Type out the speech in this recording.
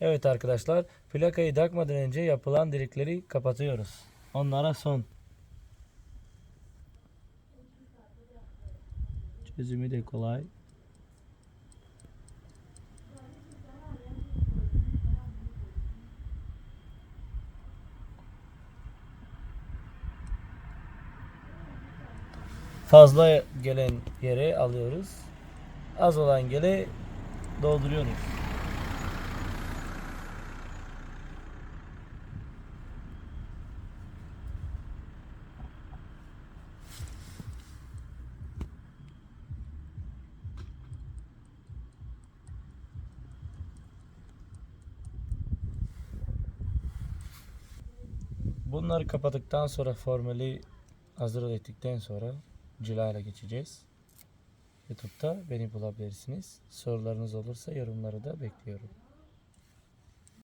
Evet arkadaşlar plakayı takmadan önce yapılan delikleri kapatıyoruz. Onlara son. Çözümü de kolay. Fazla gelen yere alıyoruz. Az olan yere dolduruyoruz. Bunları kapattıktan sonra formeli hazır ettikten sonra cilayla geçeceğiz. YouTube'da beni bulabilirsiniz. Sorularınız olursa yorumları da bekliyorum.